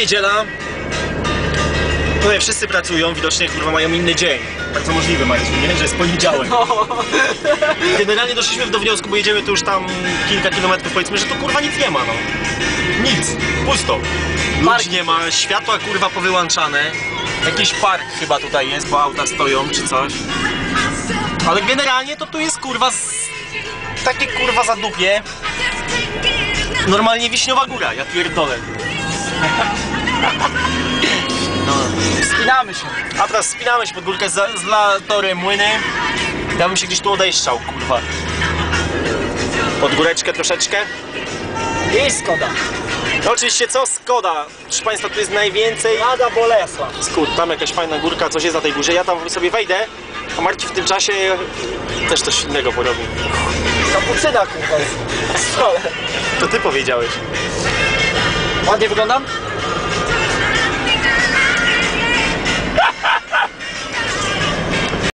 niedziela. Tutaj wszyscy pracują, widocznie kurwa mają inny dzień. Bardzo możliwe Marcin, nie? Że jest poniedziałek. Generalnie doszliśmy do wniosku, bo jedziemy tu już tam kilka kilometrów, powiedzmy, że tu kurwa nic nie ma, no. Nic, pusto. Ludzi nie ma, światła kurwa powyłączane. Jakiś park chyba tutaj jest, bo auta stoją czy coś. Ale generalnie to tu jest kurwa z... takie kurwa zadupie. Normalnie Wiśniowa Góra, ja pierdolę. Spinamy się. A teraz spinamy się pod górkę z, z latory młyny. Ja bym się gdzieś tu odejszczał, kurwa. Pod góreczkę troszeczkę. I Skoda. No oczywiście co? Skoda. Proszę Państwa, tu jest najwięcej Lada Bolesław. skód. Tam jakaś fajna górka, coś jest na tej górze. Ja tam sobie wejdę, a Marcin w tym czasie też coś innego porobi. Kapucyna kurwa. To ty powiedziałeś. Ładnie wyglądam?